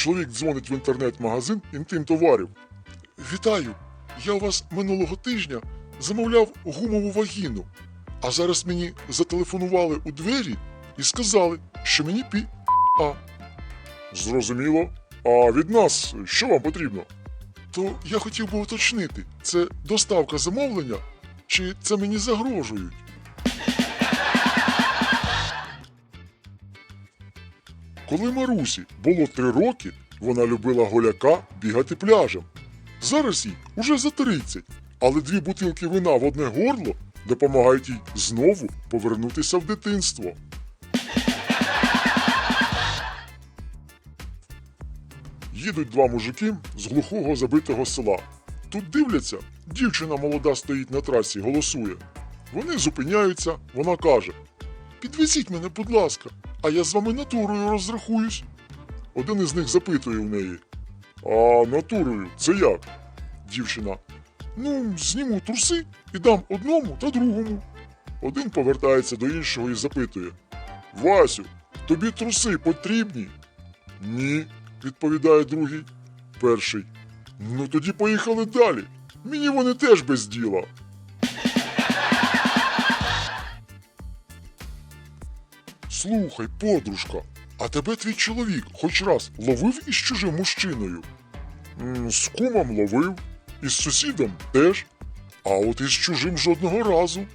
чоловік дзвонить в інтернет-магазин інтим-товарів. Вітаю! Я у вас минулого тижня замовляв гумову вагіну, а зараз мені зателефонували у двері і сказали, що мені пі. А. Зрозуміло. А від нас що вам потрібно? То я хотів би уточнити, це доставка замовлення, чи це мені загрожують? Коли Марусі було три роки, вона любила голяка бігати пляжем. Зараз їй уже за 30, але дві бутилки вина в одне горло допомагають їй знову повернутися в дитинство. Їдуть два мужики з глухого забитого села. Тут дивляться, дівчина молода стоїть на трасі, голосує. Вони зупиняються, вона каже: Підвезіть мене, будь ласка, а я з вами натурою розрахуюсь. Один із них запитує в неї: А натурою це як? Дівчина. Ну, зніму труси і дам одному та другому. Один повертається до іншого і запитує: Васю, тобі труси потрібні? Ні, відповідає другий. Перший. Ну тоді поїхали далі. Мені вони теж без діла. Слухай, подружка, а тебе твій чоловік хоч раз ловив із чужим мужчиною? «М, З кумом ловив, і з сусідом теж. А от із чужим жодного разу.